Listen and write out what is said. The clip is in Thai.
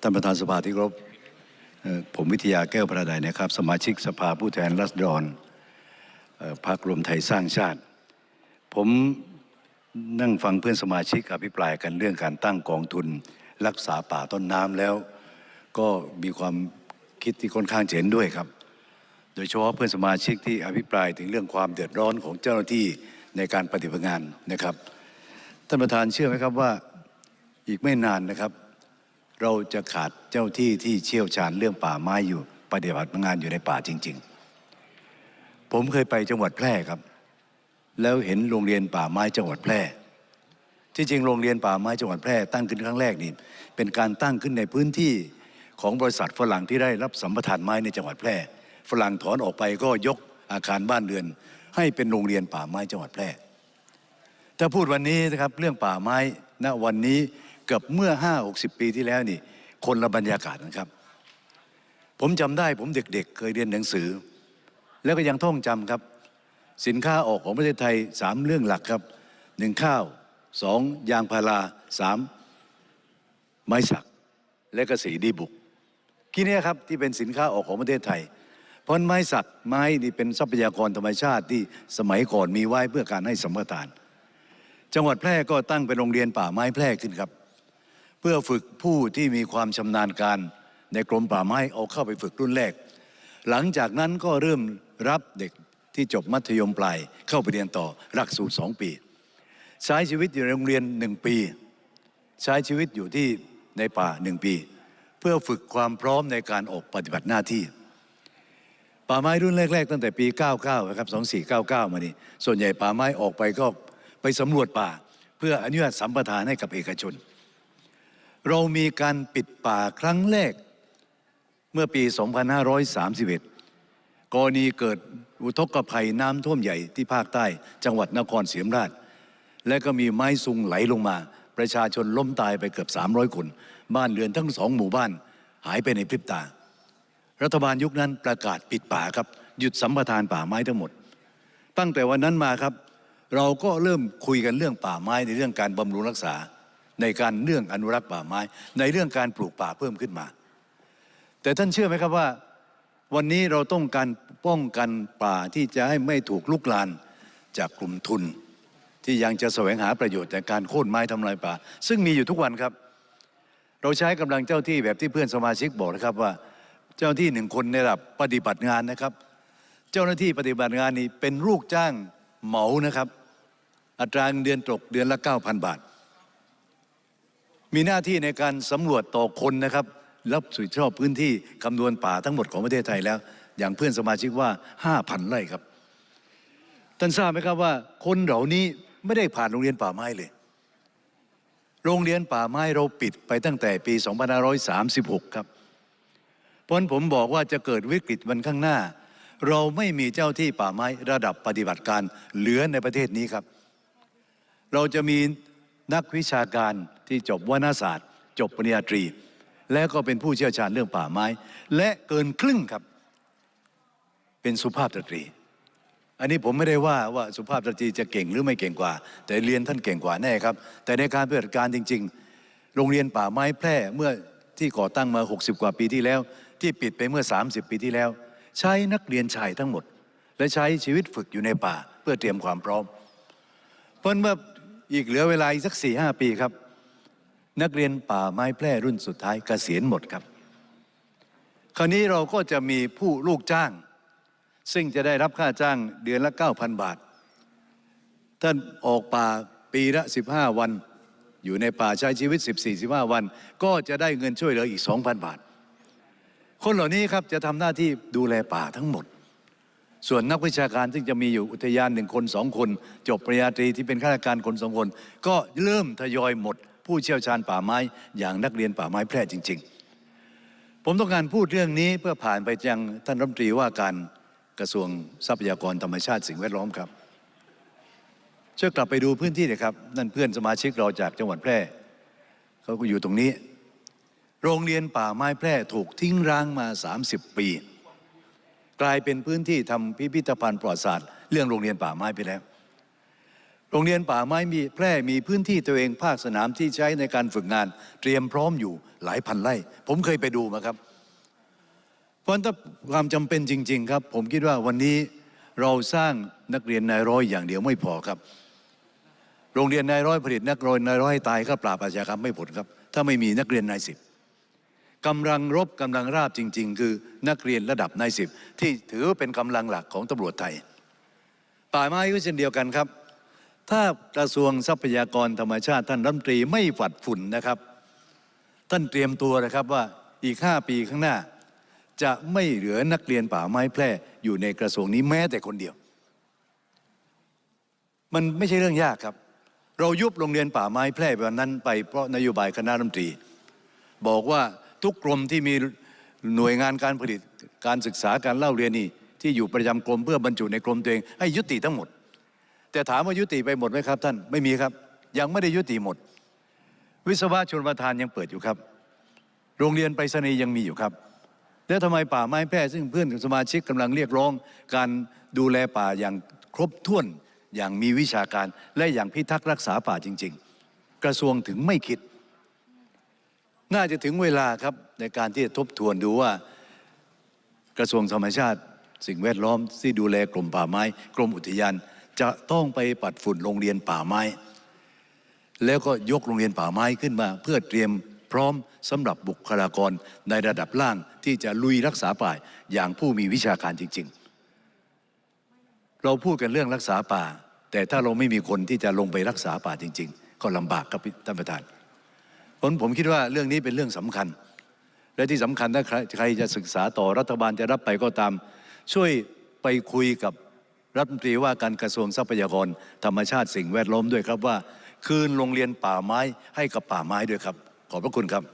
ท่านประธานสภาที่ครพเอ่อผมวิทยาแก้วประดายนะครับ สมาชิกสภาผู้แทนรัษฎรพรรครวมไทยสร้างชาติ ผมนั่งฟังเพื่อนสมาชิกอภิปรายกันเรื่องการตั้งกองทุน รักษาป่าต้นน้ำแล้ว ก็มีความคิดที่ค่อนข้างเห็นด้วยครับ โดยเฉพาะเพื่อนสมาชิกที่อภิปรายถึงเรื่องความเดือดร้อนของเจ้าหน้าที่ในการปฏิบัติงานนะครับท่านประธานเชื่อไหมครับว่าอีกไม่นานนะครับ เราจะขาดเจ้าที่ที่เชี่ยวชาญเรื่องป่าไม้อยู่ปฏิบัติงานอยู่ในป่าจริง ๆ ผมเคยไปจังหวัดแพร่ครับ แล้วเห็นโรงเรียนป่าไม้จังหวัดแพร่ ที่จริงโรงเรียนป่าไม้จังหวัดแพร่ตั้งขึ้นครั้งแรกนี่เป็นการตั้งขึ้นในพื้นที่ของบริษัทฝรั่งที่ได้รับสัมปทานไม้ในจังหวัดแพร่ ฝรั่งถอนออกไปก็ยกอาคารบ้านเรือน ให้เป็นโรงเรียนป่าไม้จังหวัดแพร่ถ้าพูดวันนี้นะครับเรื่องป่าไม้ณวันนี้ กับเมื่อห้าหกสิบปีที่แล้วนี่ คนละบรรยากาศนะครับ ผมจำได้ผมเด็กๆเคยเรียนหนังสือ แล้วก็ยังท่องจำครับ สินค้าออกของประเทศไทยสามเรื่องหลักครับหนึ่งข้าวสองยางพาราสามไม้สัก และก็สีดีบุกที่นี้ครับที่เป็นสินค้าออกของประเทศไทย เพราะไม้สักไม้นี่เป็นทรัพยากรธรรมชาติที่สมัยก่อนมีไว้เพื่อการให้สัมปทาน จังหวัดแพร่ก็ตั้งเป็นโรงเรียนป่าไม้แพร่ขึ้นครับ พื่อฝึกผู้ที่มีความชำนาญการในกรมป่าไม้เอาเข้าไปฝึกรุ่นแรก หลังจากนั้นก็เริ่มรับเด็กที่จบมัธยมปลายเข้าไปเรียนต่อหลักสูตรสองปี ใช้ชีวิตอยู่ในโรงเรียนหนึ่งปี ใช้ชีวิตอยู่ที่ในป่าหนึ่งปี เพื่อฝึกความพร้อมในการออกปฏิบัติหน้าที่ ป่าไม้รุ่นแรก ๆ ตั้งแต่ปี 99นะครับ2499 มานี่ส่วนใหญ่ป่าไม้ออกไปก็ไปสำรวจป่า เพื่ออนุญาตสัมปทานให้กับเอกชน เรามีการปิดป่าครั้งแรก เมื่อปี 2531 กรณีเกิดอุทกภัยน้ำท่วมใหญ่ที่ภาคใต้ จังหวัดนครศรีธรรมราช และก็มีไม้ซุงไหลลงมา ประชาชนล้มตายไปเกือบ 300 คน บ้านเรือนทั้งสองหมู่บ้าน หายไปในพริบตา รัฐบาลยุคนั้นประกาศปิดป่าครับ หยุดสัมปทานป่าไม้ทั้งหมด ตั้งแต่วันนั้นมาครับ เราก็เริ่มคุยกันเรื่องป่าไม้ในเรื่องการบำรุงรักษา ในการเรื่องอนุรักษ์ป่าไม้ ในเรื่องการปลูกป่าเพิ่มขึ้นมา แต่ท่านเชื่อไหมครับว่า วันนี้เราต้องการป้องกันป่าที่จะให้ไม่ถูกลุกลานจากกลุ่มทุน ที่ยังจะแสวงหาประโยชน์จากการโค่นไม้ทำลายป่า ซึ่งมีอยู่ทุกวันครับ เราใช้กำลังเจ้าที่แบบที่เพื่อนสมาชิกบอกนะครับว่าเจ้าหน้าที่หนึ่งคนในระดับปฏิบัติงานนะครับ เจ้าหน้าที่ปฏิบัติงานนี้เป็นลูกจ้างเหมานะครับ อัตราเงินเดือนตกเดือนละ 9,000 บาท มีหน้าที่ในการสำรวจต่อคนนะครับรับผิดชอบพื้นที่คำนวณป่าทั้งหมดของประเทศไทยแล้ว อย่างเพื่อนสมาชิกว่า 5,000 ไร่ครับ ท่านทราบไหมครับว่า คนเหล่านี้ไม่ได้ผ่านโรงเรียนป่าไม้เลย โรงเรียนป่าไม้เราปิดไปตั้งแต่ปี 2536 ครับเพราะผมบอกว่าจะเกิดวิกฤตวันข้างหน้า เราไม่มีเจ้าที่ป่าไม้ระดับปฏิบัติการเหลือในประเทศนี้ครับ เราจะมีนักวิชาการ ที่จบวนาศาสตร์ จบปริญญาตรี และก็เป็นผู้เชี่ยวชาญเรื่องป่าไม้ และเกินครึ่งครับ เป็นสุภาพสตรี อันนี้ผมไม่ได้ว่าว่าสุภาพสตรีจะเก่งหรือไม่เก่งกว่า แต่เรียนท่านเก่งกว่าแน่ครับ แต่ในการปฏิบัติการจริง ๆ โรงเรียนป่าไม้แพร่เมื่อที่ก่อตั้งมา 60 กว่าปีที่แล้ว ที่ปิดไปเมื่อ 30 ปีที่แล้ว ใช้นักเรียนชายทั้งหมด และใช้ชีวิตฝึกอยู่ในป่า เพื่อเตรียมความพร้อม เพราะเมื่ออีกเหลือเวลาอีกสักสี่ห้าปีครับ นักเรียนป่าไม้แพร่รุ่นสุดท้ายเกษียณหมดครับ คราวนี้เราก็จะมีผู้ลูกจ้าง ซึ่งจะได้รับค่าจ้างเดือนละ 9,000 บาท ท่านออกป่าปีละ 15 วัน อยู่ในป่าใช้ชีวิต 14-15 วัน ก็จะได้เงินช่วยเหลืออีก 2,000 บาท คนเหล่านี้ครับจะทำหน้าที่ดูแลป่าทั้งหมดส่วนนักวิชาการซึ่งจะมีอยู่อุทยานหนึ่งคนสองคน จบปริญญาตรีที่เป็นข้าราชการคนสองคน ก็เริ่มทยอยหมด ผู้เชี่ยวชาญป่าไม้ อย่างนักเรียนป่าไม้แพร่จริง ๆ ผมต้องการพูดเรื่องนี้เพื่อผ่านไปยังท่านรัฐมนตรีว่าการกระทรวงทรัพยากรธรรมชาติสิ่งแวดล้อมครับช่วยกลับไปดูพื้นที่เลยครับ นั่นเพื่อนสมาชิกเราจากจังหวัดแพร่เขาก็อยู่ตรงนี้ โรงเรียนป่าไม้แพร่ถูกทิ้งร้างมา 30 ปี กลายเป็นพื้นที่ทำพิพิธภัณฑ์ประวัติศาสตร์เรื่องโรงเรียนป่าไม้ไปแล้ว โรงเรียนป่าไม้มีแพร่มีพื้นที่ตัวเองภาคสนามที่ใช้ในการฝึกงาน เตรียมพร้อมอยู่หลายพันไร่ ผมเคยไปดูมาครับ เพราะนั้นถ้าความจำเป็นจริง ๆ ครับ ผมคิดว่าวันนี้เราสร้างนักเรียนนายร้อยอย่างเดียวไม่พอครับ โรงเรียนนายร้อยผลิตนักเรียนนายร้อยให้ตายก็ปราบอาชญากรรมไม่ผลครับ ถ้าไม่มีนักเรียนนายสิบกำลังรบกำลังราบจริง ๆ คือนักเรียนระดับนายสิบที่ถือเป็นกำลังหลักของตำรวจไทย ป่าไม้ก็เช่นเดียวกันครับ ถ้ากระทรวงทรัพยากรธรรมชาติท่านรัฐมนตรีไม่ฝัดฝุ่นนะครับ ท่านเตรียมตัวนะครับว่าอีกห้าปีข้างหน้า จะไม่เหลือนักเรียนป่าไม้แพร่อยู่ในกระทรวงนี้แม้แต่คนเดียว มันไม่ใช่เรื่องยากครับ เรายุบโรงเรียนป่าไม้แพร่แบบนั้นไปเพราะนโยบายคณะรัฐมนตรี บอกว่าทุกกรมที่มีหน่วยงานการผลิตการศึกษาการเล่าเรียนนี่ที่อยู่ประจำกรมเพื่อบรรจุในกรมตัวเองให้ยุติทั้งหมด แต่ถามว่ายุติไปหมดไหมครับ ท่านไม่มีครับ ยังไม่ได้ยุติหมด วิศวะชนประทานยังเปิดอยู่ครับ โรงเรียนไปรษณีย์ยังมีอยู่ครับแล้วทำไมป่าไม้แพร่ซึ่งเพื่อนสมาชิกกำลังเรียกร้อง การดูแลป่าอย่างครบถ้วนอย่างมีวิชาการและอย่างพิทักษ์รักษาป่าจริง ๆ กระทรวงถึงไม่คิด น่าจะถึงเวลาครับในการที่จะทบทวนดูว่า กระทรวงธรรมชาติ สิ่งแวดล้อมที่ดูแลกรมป่าไม้ กรมอุทยาน จะต้องไปปัดฝุ่นโรงเรียนป่าไม้ แล้วก็ยกโรงเรียนป่าไม้ขึ้นมา เพื่อเตรียมพร้อมสำหรับบุคลากรในระดับล่างที่จะลุยรักษาป่าอย่างผู้มีวิชาการจริง ๆ เราพูดกันเรื่องรักษาป่า แต่ถ้าเราไม่มีคนที่จะลงไปรักษาป่าจริง ๆ ก็ลำบากครับท่านประธานเพราะผมคิดว่าเรื่องนี้เป็นเรื่องสำคัญ และที่สำคัญถ้าใครจะศึกษาต่อรัฐบาลจะรับไปก็ตาม ช่วยไปคุยกับ รัฐมนตรีว่าการกระทรวงทรัพยากรธรรมชาติสิ่งแวดล้อมด้วยครับว่า คืนโรงเรียนป่าไม้ให้กับป่าไม้ด้วยครับ ขอบพระคุณครับ